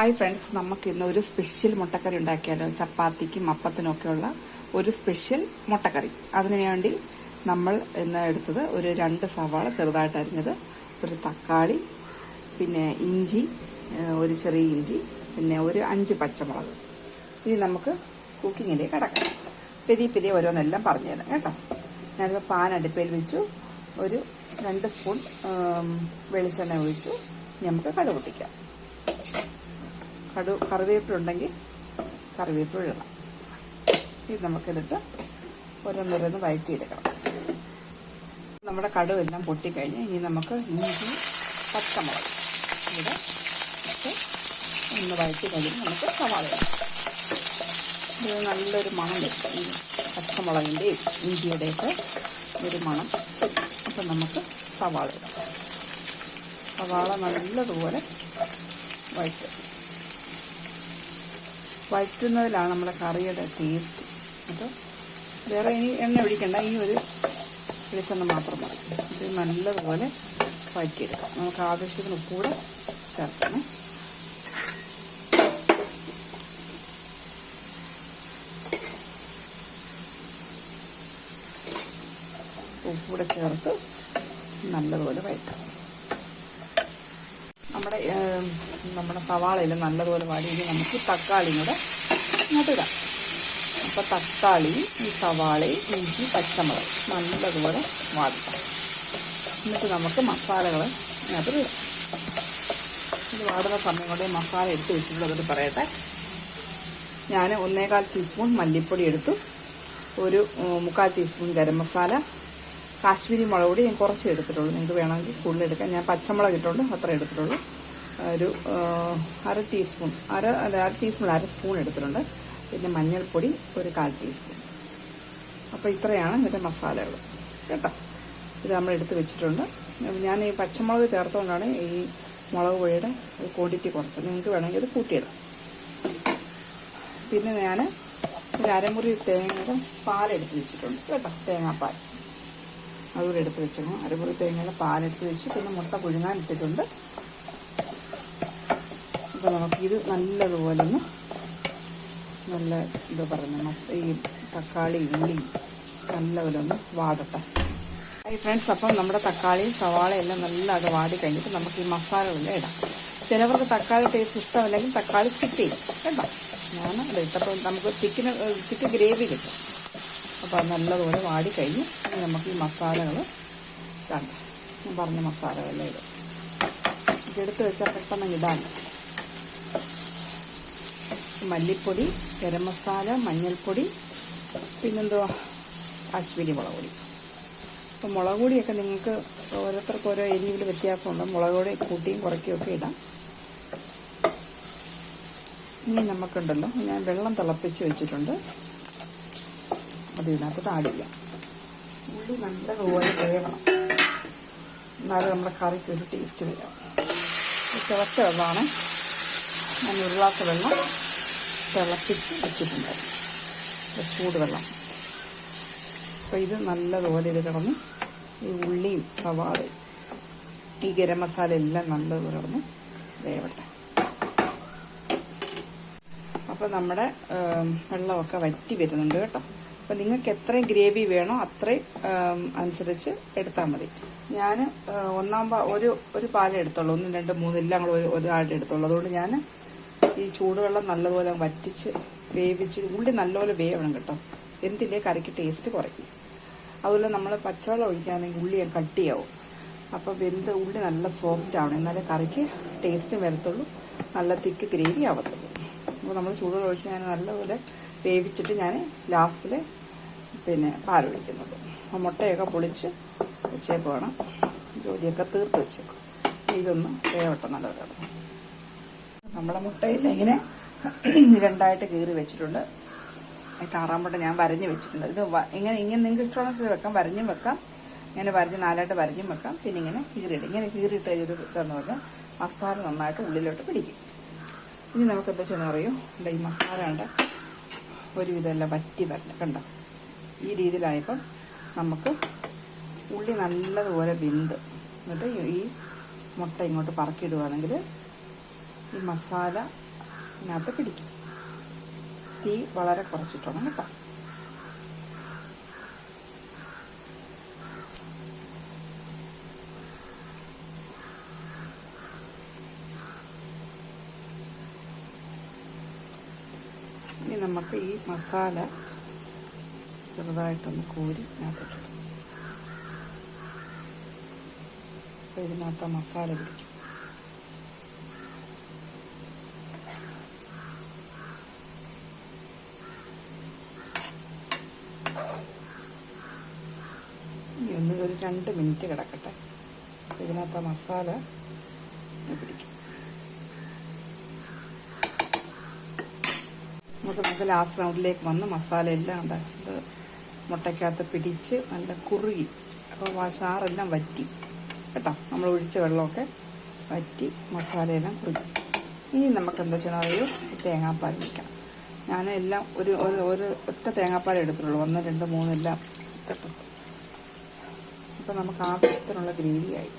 Hi friends നമുക്ക് ഇന്ന് ഒരു സ്പെഷ്യൽ മുട്ടക്കറി ഉണ്ടാക്കിയാലോ? ചപ്പാത്തിക്കും അപ്പത്തിനും ഒക്കെയുള്ള ഒരു സ്പെഷ്യൽ മുട്ടക്കറി. അതിനു വേണ്ടി നമ്മൾ ഇന്ന് എടുത്തത് ഒരു രണ്ട് സവാള ചെറുതായിട്ട് അരിഞ്ഞത് ഒരു തക്കാളി പിന്നെ ഇഞ്ചി ഒരു ചെറിയ ഇഞ്ചി പിന്നെ ഒരു അഞ്ച് പച്ചമുളക്. ഇനി നമുക്ക് കുക്കിങ്ങിലേക്ക് അടക്കാം പെരി പെരി ഓരോന്നെല്ലാം പറഞ്ഞുതരാം കേട്ടോ. ഞാനിപ്പോൾ പാൻ അടുപ്പയിൽ വെച്ചു. ഒരു രണ്ട് സ്പൂൺ വെളിച്ചെണ്ണ ഒഴിച്ചു. നമുക്ക് കടുക് പൊട്ടിക്കാം. കടു കറിവേപ്പിലുണ്ടെങ്കിൽ കറിവേപ്പില ഇടണം. ഇത് നമുക്കിതിട്ട് ഓരോന്നോരോന്ന് വഴറ്റിയെടുക്കണം നമ്മുടെ കടുവെല്ലാം പൊട്ടിക്കഴിഞ്ഞ് ഇനി നമുക്ക് ഇഞ്ചി പച്ചമുളക് ഇവിടെ ഒന്ന് വഴറ്റി കഴിഞ്ഞ് നമുക്ക് സവാള ഇത് നല്ലൊരു മണം കിട്ടും. ഈ പച്ചമുളകിന്റെയും ഇഞ്ചിയുടെയൊക്കെ ഒരു മണം അപ്പം നമുക്ക് സവാള സവാള നല്ലതുപോലെ വഴറ്റും വഴറ്റുന്നതിലാണ് നമ്മുടെ കറിയുടെ ടേസ്റ്റ് അപ്പോൾ വേറെ ഇനി എണ്ണ ഒഴിക്കണ്ട ഈ ഒരു വെളിച്ചെണ്ണ മാത്രം മതി. ഇത് നല്ലതുപോലെ വഴറ്റിയെടുക്കാം. നമുക്ക് ആവശ്യത്തിന് ഉപ്പൂടെ ചേർക്കണം ഉപ്പൂടെ ചേർത്ത് നല്ലതുപോലെ വഴറ്റാം. നമ്മുടെ നമ്മുടെ സവാളയിൽ നല്ലതുപോലെ വാടി നമുക്ക് തക്കാളിയും കൂടെ ഇങ്ങോട്ട് അപ്പം തക്കാളിയും ഈ സവാളയും ഇഞ്ചി പച്ചമുളക് നല്ലതുപോലെ വാടുക എന്നിട്ട് നമുക്ക് മസാലകൾ ഇതിനകത്ത് ഇടാം. ഇത് വാടുന്ന സമയം കൊണ്ട് മസാല എടുത്ത് വെച്ചിട്ടുള്ളത് പറയട്ടെ. ഞാൻ ഒന്നേകാൽ ടീസ്പൂൺ മല്ലിപ്പൊടി എടുത്തു. ഒരു മുക്കാൽ ടീസ്പൂൺ ഗരം മസാല കാശ്മീരി മുളക് പൊടി ഞാൻ കുറച്ച് എടുത്തിട്ടുള്ളൂ. നിങ്ങൾക്ക് വേണമെങ്കിൽ കൂടുതൽ എടുക്കാം. ഞാൻ പച്ചമുളക് ഇട്ടുണ്ട് അത്ര എടുത്തിട്ടുള്ളൂ. ഒരു അര ടീസ്പൂൺ അര അല്ല അര ടീസ്പൂൺ അര സ്പൂൺ എടുത്തിട്ടുണ്ട്. പിന്നെ മഞ്ഞൾപ്പൊടി ഒരു കാൽ ടീസ്പൂൺ. അപ്പോൾ ഇത്രയാണ് ഇതിന്റെ മസാലകൾ. കേട്ടോ? ഇത് നമ്മൾ എടുത്ത് വെച്ചിട്ടുണ്ട്. ഞാൻ ഈ പച്ചമുളക് ചേർത്തുകൊണ്ടാണ് ഈ മുളക് പൊടിയുടെ ക്വാണ്ടിറ്റി കുറച്ചത്. നിങ്ങൾക്ക് വേണമെങ്കിൽ ഇത് കൂട്ടിയിടാം. പിന്നെ ഞാൻ ഒരു അരമുറി തേങ്ങയുടെ പാലെടുത്ത് വെച്ചിട്ടുണ്ട്. കേട്ടോ? തേങ്ങാപ്പാൽ. അതുകൂടെ എടുത്ത് വെച്ചിരുന്നു. അരമുറി തേങ്ങയുടെ പാലെടുത്ത് വെച്ച് പിന്നെ മുട്ട പുഴുങ്ങാൻ ഇട്ടിട്ടുണ്ട്. അപ്പോൾ നമുക്കിത് നല്ലതുപോലെ ഒന്ന് നല്ല ഇത് പറഞ്ഞു ഈ തക്കാളി ഉള്ളി നല്ലപോലെ ഒന്ന് വാടട്ടെ. ഈ ഫ്രണ്ട്സ് അപ്പം നമ്മുടെ തക്കാളി സവാള എല്ലാം നല്ല അത് വാടി കഴിഞ്ഞിട്ട് നമുക്ക് ഈ മസാലകളെല്ലാം ഇടാം. ചിലവർക്ക് തക്കാളി ടേസ്റ്റ് ഇഷ്ടമല്ലെങ്കിൽ തക്കാളി സ്കിപ്പ് ചെയ്യും കേട്ടോ? ഞാൻ ഇട്ടപ്പോൾ നമുക്ക് ചിക്കന് ചിക്കൻ ഗ്രേവി കിട്ടും. അപ്പോൾ നല്ലതുപോലെ വാടി കഴിഞ്ഞ് നമുക്ക് ഈ മസാലകൾ ഇടാം ഞാൻ പറഞ്ഞ മസാലകളെല്ലാം ഇടും ഇതെടുത്ത് വെച്ചാൽ പെട്ടെന്ന് ഇടാൻ. മല്ലിപ്പൊടി ഗരം മസാല മഞ്ഞൾപ്പൊടി പിന്നെന്തോ കാശ്മീരി മുളക് പൊടി. അപ്പോൾ മുളക് പൊടിയൊക്കെ നിങ്ങൾക്ക് ഓരോരുത്തർക്ക് ഓരോ എരിവിൽ വ്യത്യാസമുണ്ട്. മുളക് പൊടി കൂട്ടിയും കുറയ്ക്കുകയും ഒക്കെ ഇടാം. ഇനി നമുക്കുണ്ടല്ലോ. ഞാൻ വെള്ളം തിളപ്പിച്ച് വെച്ചിട്ടുണ്ട്. അത് ഇതിനകത്ത് ആഡ് ചെയ്യാം ഉള്ളി നല്ലതുപോലെ വേവണം. എന്നാലും നമ്മുടെ കറിക്ക് ഒരു ടേസ്റ്റ് വരാം. ഇത് തിളച്ച വെള്ളമാണ്. ഞാൻ ഒരു ഗ്ലാസ് വെള്ളം തിളപ്പിച്ച് വെച്ചിട്ടുണ്ട് ചൂട് ചൂടുവെള്ളം അപ്പോൾ ഇത് നല്ലതുപോലെ ഇത് കിടന്ന് ഈ ഉള്ളിയും സവാളയും ഈ ഗരം മസാല എല്ലാം നല്ലതുപോലെ കിടന്ന് വേവട്ടെ. അപ്പോൾ നമ്മുടെ വെള്ളമൊക്കെ വറ്റി വരുന്നുണ്ട് കേട്ടോ. അപ്പോൾ നിങ്ങൾക്ക് എത്രയും ഗ്രേവി വേണോ അത്രയും അനുസരിച്ച് എടുത്താൽ മതി. ഞാൻ ഒന്നാം പാ ഒരു ഒരു പാലേ എടുത്തുള്ളൂ. ഒന്ന് രണ്ട് മൂന്ന് എല്ലാം കൂടെ ഒരു ഒരാളുടെ എടുത്തുള്ളൂ. അതുകൊണ്ട് ഞാൻ ഈ ചൂടുവെള്ളം നല്ലപോലെ വറ്റിച്ച് വേവിച്ച് ഉള്ളി നല്ലപോലെ വേവണം കേട്ടോ. എന്തില്ലേ കറിക്ക് ടേസ്റ്റ് കുറയ്ക്കും അതുപോലെ നമ്മൾ പച്ചവെള്ളം ഒഴിക്കുകയാണെങ്കിൽ ഉള്ളി കട്ടിയാവും അപ്പോൾ വെന്ത് ഉള്ളി നല്ല സോഫ്റ്റ് ആവണം. എന്നാലേ കറിക്ക് ടേസ്റ്റ് വരത്തുള്ളൂ. നല്ല തിക്ക് ഗ്രേവി ആവത്തുള്ളൂ. അപ്പോൾ നമ്മൾ ചൂടുവെള്ളം ഒഴിച്ച് ഞാൻ നല്ലപോലെ വേവിച്ചിട്ട് ഞാൻ ലാസ്റ്റിൽ പിന്നെ പാലൊഴിക്കുന്നത് മുട്ടയൊക്കെ പൊളിച്ച് വെച്ചേക്കുവാണ്. ജോലിയൊക്കെ തീർത്ത് വെച്ചേക്കും ഇതൊന്ന് വേവട്ടെ നല്ലതാണ് നമ്മുടെ മുട്ടയിൽ ഇങ്ങനെ രണ്ടായിട്ട് കീറി വെച്ചിട്ടുണ്ട്. ഈ താറാമുട്ട ഞാൻ വരഞ്ഞ് വെച്ചിട്ടുണ്ട്. ഇത് ഇങ്ങനെ ഇങ്ങനെ നിങ്ങൾക്ക് ഇഷ്ടമുള്ള സ്ഥിതി വെക്കാം. വരഞ്ഞും വെക്കാം. ഇങ്ങനെ വരഞ്ഞ് നാലായിട്ട് വരഞ്ഞും വെക്കാം. പിന്നെ ഇങ്ങനെ കീറിയിട്ട് ഇങ്ങനെ കീറിയിട്ട് ഒരു ഇതെന്ന് പറഞ്ഞാൽ മസാല നന്നായിട്ട് ഉള്ളിലോട്ട് പിടിക്കും. ഇനി നമുക്ക് എന്താ ചെയ്യുന്ന അറിയോ ഈ മസാല ഉണ്ട് ഒരുവിധമല്ല എല്ലാം വറ്റി വരണം കണ്ടോ? ഈ രീതിയിലായപ്പം നമുക്ക് ഉള്ളി നല്ലതുപോലെ വെന്ത് എന്നിട്ട് ഈ- മുട്ട ഇങ്ങോട്ട് പറക്കിയിടുകയാണെങ്കിൽ ഈ മസാല ഇതിനകത്ത് പിടിക്കും. തീ വളരെ കുറച്ചിട്ടോണം കേട്ടോ. ഇനി നമുക്ക് ഈ മസാല ചെറുതായിട്ടൊന്ന് കോരി ഇതിനകത്തിട്ട് ഇതിനകത്ത് മസാല പിടിക്കും. ഒന്ന് ഒരു രണ്ട് മിനിറ്റ് കിടക്കട്ടെ. ഇതിനകത്ത് ആ മസാല പിടിക്കും. നമുക്ക് നമുക്ക് ലാസ്റ്റ് റൗണ്ടിലേക്ക് വന്ന് മസാല എല്ലാം ഉണ്ട് മുട്ടയ്ക്കകത്ത് പിടിച്ച് നല്ല കുറുകി. അപ്പോൾ ചാറെല്ലാം വറ്റി. കേട്ടോ? നമ്മൾ ഒഴിച്ച വെള്ളമൊക്കെ വറ്റി മസാലയെല്ലാം കുറുകി. ഇനി നമുക്ക് എന്താ ചെയ്യണം ഒരു തേങ്ങാപ്പാൽ വയ്ക്കണം ഞാൻ എല്ലാം ഒരു ഒരു ഒറ്റ തേങ്ങാപ്പാൽ എടുത്തിട്ടുള്ളൂ. ഒന്ന് രണ്ട് മൂന്ന് എല്ലാം കേട്ടോ അപ്പോൾ നമുക്ക് ആവശ്യത്തിനുള്ള ഗ്രേവിയായി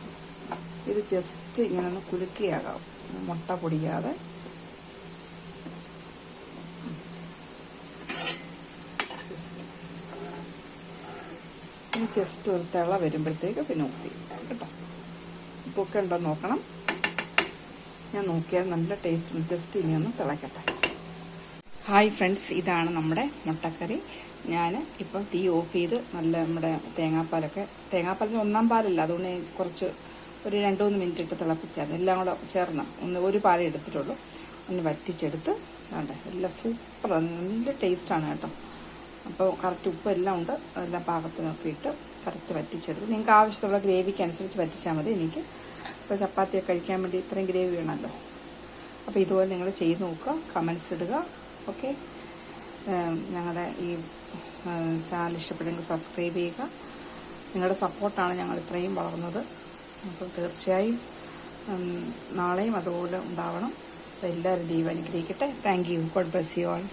ഇത് ജസ്റ്റ് ഇങ്ങനെ ഒന്ന് കുലുക്കിയാകാം. മുട്ട പൊടിയാതെ ജസ്റ്റ് ഒരു തിള വരുമ്പോഴത്തേക്ക് പിന്നെ ഓഫ് ചെയ്യും കേട്ടോ. ഉപ്പൊക്കെ ഉണ്ടോ നോക്കണം. ഞാൻ നോക്കിയാൽ നല്ല ടേസ്റ്റ് ജസ്റ്റ് ഇനി ഒന്ന് തിളക്കട്ടെ. ഹായ് ഫ്രണ്ട്സ് ഇതാണ് നമ്മുടെ മുട്ടക്കറി. ഞാൻ ഇപ്പം തീ ഓഫ് ചെയ്ത് നല്ല നമ്മുടെ തേങ്ങാപ്പാലൊക്കെ തേങ്ങാപ്പാലിന് ഒന്നാം പാലല്ല അതുകൊണ്ട് കുറച്ച് ഒരു രണ്ട് മൂന്ന് മിനിറ്റ് ഇട്ട് തിളപ്പിച്ചായിരുന്നു എല്ലാം കൂടെ ചേർന്ന് ഒന്ന് ഒരു പാലേ എടുത്തിട്ടുള്ളൂ. ഒന്ന് വറ്റിച്ചെടുത്ത് വേണ്ട? എല്ലാം സൂപ്പർ നല്ല ടേസ്റ്റാണ് കേട്ടോ. അപ്പോൾ കറക്റ്റ് ഉപ്പ് എല്ലാം ഉണ്ട്. എല്ലാം പാകത്തിനൊക്കെ ഇട്ട് കറക്റ്റ് വറ്റിച്ചെടുത്ത് നിങ്ങൾക്ക് ആവശ്യമുള്ള ഗ്രേവിക്ക് അനുസരിച്ച് വറ്റിച്ചാൽ മതി എനിക്ക്. ഇപ്പോൾ ചപ്പാത്തിയൊക്കെ കഴിക്കാൻ വേണ്ടി ഇത്രയും ഗ്രേവി വേണമല്ലോ. അപ്പോൾ ഇതുപോലെ നിങ്ങൾ ചെയ്ത് നോക്കുക. കമൻസ് ഇടുക. ഓക്കെ? ഞങ്ങളുടെ ഈ ചാനൽ ഇഷ്ടപ്പെട്ടെങ്കിൽ സബ്സ്ക്രൈബ് ചെയ്യുക. നിങ്ങളുടെ സപ്പോർട്ടാണ് ഞങ്ങൾ ഇത്രയും വളർന്നത്. അപ്പോൾ തീർച്ചയായും നാളെയും അതുപോലെ ഉണ്ടാവണം. എല്ലാവരും ദൈവം അനുഗ്രഹിക്കട്ടെ. Thank you. God bless you all.